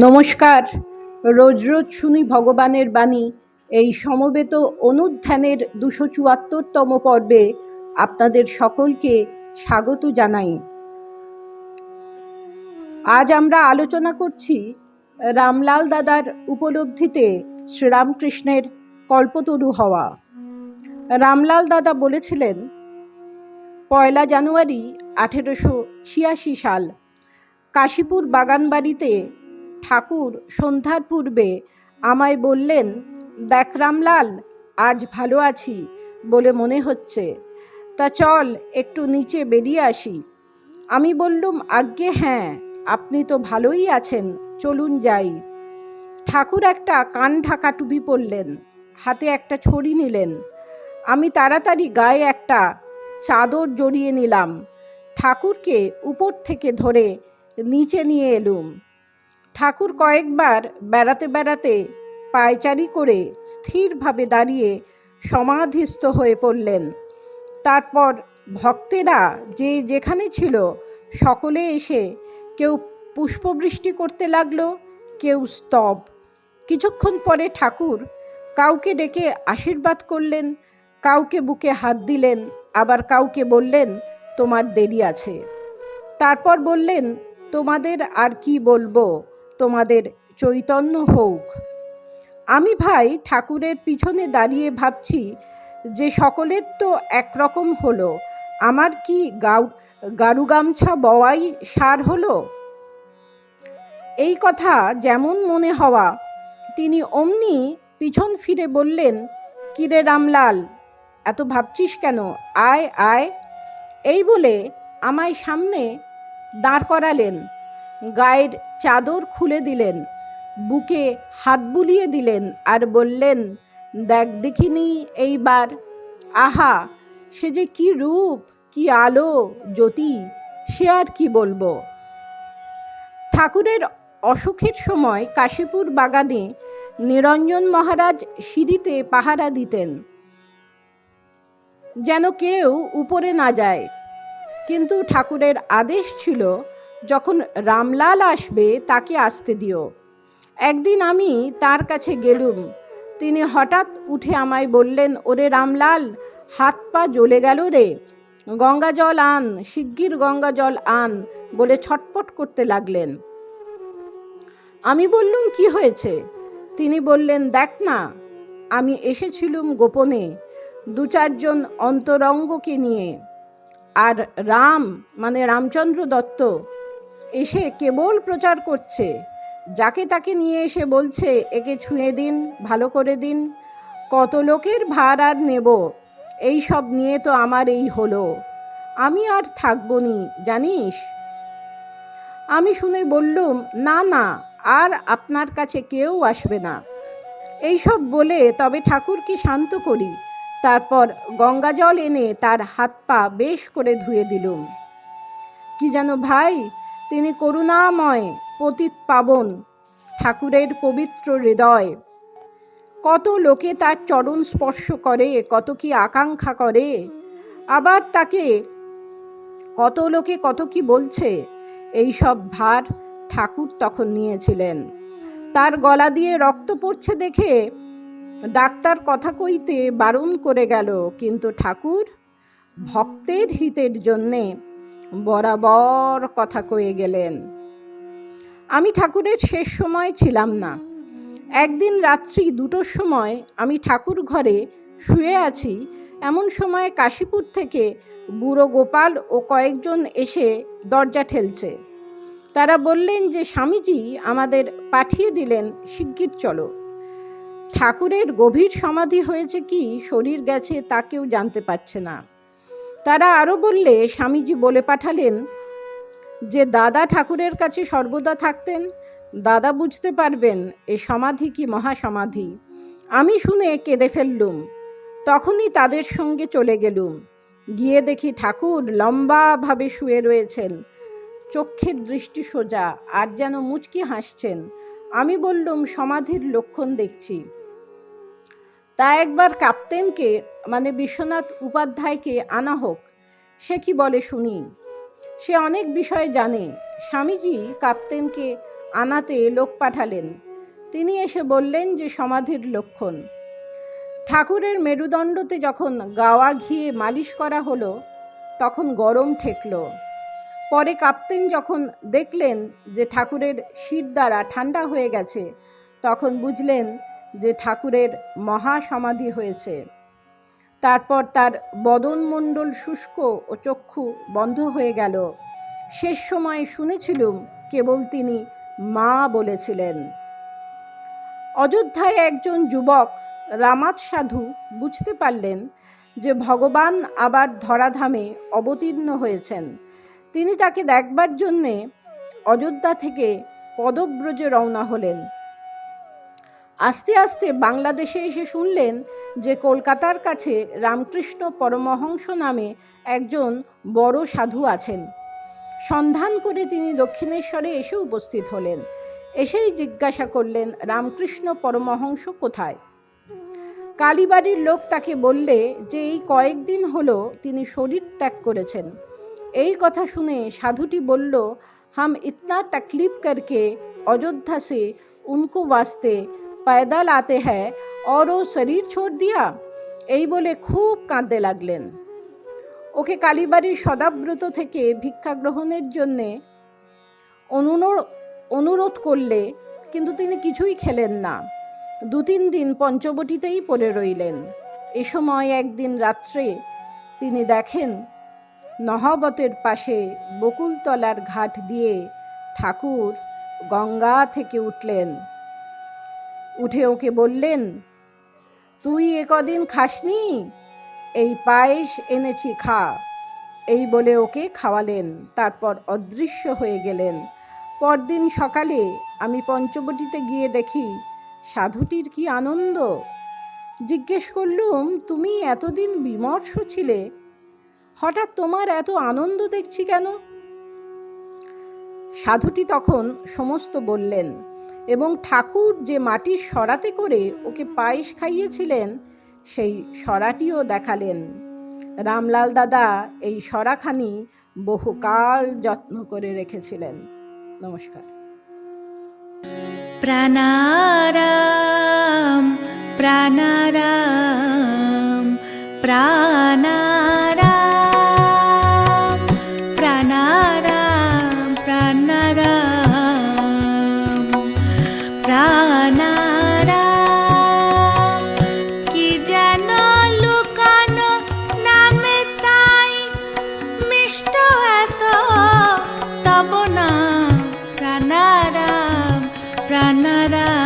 নমস্কার। রোজ রোজ শুনি ভগবানের বাণী। এই সমবেত অনুধ্যানের দুশো চুয়াত্তরতম পর্বে আপনাদের সকলকে স্বাগত জানাই। আজ আমরা আলোচনা করছি রামলাল দাদার উপলব্ধিতে শ্রীরামকৃষ্ণের কল্পতরু হওয়া। রামলাল দাদা বলেছিলেন, পয়লা জানুয়ারি আঠেরোশো ছিয়াশি সাল কাশীপুর বাগানবাড়িতে ঠাকুর সন্ধ্যার পূর্বে আমায় বললেন, দেখ রামলাল, আজ ভালো আছি বলে মনে হচ্ছে। তা চল, একটু নিচে বেরিয়ে আসি। আমি বললুম, আজ্ঞে হ্যাঁ আপনি তো ভালোই আছেন, চলুন যাই। ঠাকুর একটা কান ঢাকা টুপি পরলেন, হাতে একটা ছড়ি নিলেন। আমি তাড়াতাড়ি গায়ে একটা চাদর জড়িয়ে নিলাম। ঠাকুরকে উপর থেকে ধরে নিচে নিয়ে এলুম। ঠাকুর কয়েকবার বেড়াতে বেড়াতে পায়চারি করে স্থিরভাবে দাঁড়িয়ে সমাধিস্থ হয়ে পড়লেন। তারপর ভক্তেরা যে যেখানে ছিল সকলে এসে কেউ পুষ্পবৃষ্টি করতে লাগল, কেউ স্তব। কিছুক্ষণ পরে ঠাকুর কাউকে ডেকে আশীর্বাদ করলেন, কাউকে বুকে হাত দিলেন, আবার কাউকে বললেন, তোমার দেরি আছে। তারপর বললেন, তোমাদের আর কি বলব? তোমাদের চৈতন্য হোক। আমি ভাই ঠাকুরের পিছনে দাঁড়িয়ে ভাবছি যে সকলের তো একরকম হলো, আমার কি গাউ গারু গামছা বওয়াই সার হলো? এই কথা যেমন মনে হওয়া, তিনি অমনি পিছন ফিরে বললেন, কিরে রামলাল, এত ভাবছিস কেন? আয় আয়। এই বলে আমায় সামনে দাঁড় করালেন। গায়ের চাদর খুলে দিলেন, বুকে হাত বুলিয়ে দিলেন আর বললেন, দেখ দেখিনি এইবার। আহা, সে যে কি রূপ, কি আলো, জ্যোতি, সে আর কি বলব? ঠাকুরের অসুখের সময় কাশীপুর বাগানে নিরঞ্জন মহারাজ সিঁড়িতে পাহারা দিতেন, যেন কেউ উপরে না যায়। কিন্তু ঠাকুরের আদেশ ছিল যখন রামলাল আসবে, তাকে আসতে দিও। একদিন আমি তার কাছে গেলুম। তিনি হঠাৎ উঠে আমায় বললেন, ওরে রামলাল, হাত পা জ্বলে গেল রে। গঙ্গা জল আন, শিগগির গঙ্গা জল আন, বলে ছটপট করতে লাগলেন। আমি বললুম, কি হয়েছে? তিনি বললেন, দেখ না, আমি এসেছিলুম গোপনে, দু চারজন অন্তরঙ্গকে নিয়ে। আর রাম মানে রামচন্দ্র দত্ত এসে কেবল প্রচার করছে। যাকে তাকে নিয়ে এসে বলছে, একে ছুঁয়ে দিন, ভালো করে দিন, কত লোকের ভার আর নেব, এই সব নিয়ে তো আমার এই হলো। আমি আর থাকব নি জানিস? আমি শুনে বললুম, না না, আর আপনার কাছে কেউ আসবে না। এইসব বলে তবে ঠাকুরকে শান্ত করি। তারপর গঙ্গা জল এনে তার হাত পা বেশ করে ধুয়ে দিলুম। কি যেন ভাই তিনি করুণাময় পতিত পাবন, ঠাকুরের পবিত্র হৃদয়। কত লোকে তার চরণ স্পর্শ করে, কত কি আকাঙ্ক্ষা করে, আবার তাকে কত লোকে কত কি বলছে, এই সব ভার ঠাকুর তখন নিয়েছিলেন। তার গলা দিয়ে রক্ত পড়ছে দেখে ডাক্তার কথা কইতে বারণ করে গেল, কিন্তু ঠাকুর ভক্তের হিতের জন্যে বরাবর কথা কয়ে গেলেন, আমি ঠাকুরের শেষ সময় ছিলাম না। একদিন রাত্রি দুটোর সময় আমি ঠাকুর ঘরে শুয়ে আছি। এমন সময় কাশীপুর থেকে বুড়ো গোপাল ও কয়েকজন এসে দরজা ঠেলছে। তারা বললেন যে, স্বামীজি আমাদের পাঠিয়ে দিলেন, শিগগির চলো। ঠাকুরের গভীর সমাধি হয়েছে কি, শরীর গেছে তা কেউ জানতে পারছে না। তারা আরও বললে, স্বামীজি বলে পাঠালেন যে, দাদা ঠাকুরের কাছে সর্বদা থাকতেন, দাদা বুঝতে পারবেন, এ সমাধি কি মহাসমাধি। আমি শুনে কেঁদে ফেললুম, তখনই তাদের সঙ্গে চলে গেলুম। গিয়ে দেখি ঠাকুর লম্বাভাবে শুয়ে রয়েছেন, চক্ষের দৃষ্টি সোজা, আর যেন মুচকি হাসছেন। আমি বললুম, সমাধির লক্ষণ দেখছি। তা একবার কাপ্তেনকে মানে বিশ্বনাথ উপাধ্যায়কে আনা হোক। সে কি বলে শুনি? সে অনেক বিষয় জানে। স্বামীজি কাপ্তেনকে আনাতে লোক পাঠালেন। তিনি এসে বললেন যে সমাধির লক্ষণ। ঠাকুরের মেরুদণ্ডতে যখন গাওয়া ঘিয়ে মালিশ করা হলো, তখন গরম ঠেকল। পরে কাপ্তেন যখন দেখলেন যে ঠাকুরের শির দ্বারা ঠান্ডা হয়ে গেছে, তখন বুঝলেন যে ঠাকুরের মহা সমাধি হয়েছে। তারপর তার বদনমণ্ডল শুষ্ক ও চক্ষু বন্ধ হয়ে গেল। শেষ সময়ে শুনেছিলুম কেবল তিনি মা বলেছিলেন। অযোধ্যায় একজন যুবক রামাত সাধু বুঝতে পারলেন যে ভগবান আবার ধরাধামে অবতীর্ণ হয়েছেন। তিনি তাকে দেখবার জন্যে অযোধ্যা থেকে পদব্রজে রওনা হলেন। আস্তে আস্তে বাংলাদেশে এসে শুনলেন যে কলকাতার কাছে রামকৃষ্ণ পরমহংস নামে একজন বড় সাধু আছেন। সন্ধান করে তিনি দক্ষিণেশ্বরে এসে উপস্থিত হলেন। এসেই জিজ্ঞাসা করলেন, রামকৃষ্ণ পরমহংস কোথায়? কালীবাড়ির লোক তাকে বললে যে এই কয়েকদিন হলো তিনি শরীর ত্যাগ করেছেন। এই কথা শুনে সাধুটি বলল, হাম ইতনা তাকলিফ করকে অযোধ্যা সে উনকো বাস্তে पैदल आते हैं और ও শরীর ছোড় দিয়া এই বলে খুব কাঁদতে লাগলেন ওকে কালীবাড়ির সদাব্রত থেকে ভিক্ষা গ্রহণের জন্যে অনুনো- অনুরোধ করলে কিন্তু তিনি কিছুই খেলেন না দু তিন দিন পঞ্চবটিতেই পড়ে রইলেন এ সময় একদিন রাত্রে তিনি দেখেন নহবতের পাশে বকুলতলার ঘাট দিয়ে ঠাকুর গঙ্গা থেকে উঠলেন উঠে ওকে বললেন, তুই এ কদিন খাসনি? এই পায়েস এনেছি, খা। এই বলে ওকে খাওয়ালেন, তারপর অদৃশ্য হয়ে গেলেন। পরদিন সকালে আমি পঞ্চবটিতে গিয়ে দেখি সাধুটির কি আনন্দ। জিজ্ঞেস করলুম, তুমি এতদিন বিমর্ষ ছিলে, হঠাৎ তোমার এত আনন্দ দেখছি কেন? সাধুটি তখন সমস্ত বললেন এবং ঠাকুর যে মাটির সরাতে করে ওকে পায়েস খাইয়েছিলেন, সেই সরাটিও দেখালেন। রামলাল দাদা এই সরাখানি বহুকাল যত্ন করে রেখেছিলেন। নমস্কার। প্রাণারাম প্রাণারাম প্রাণা প্রাণারাম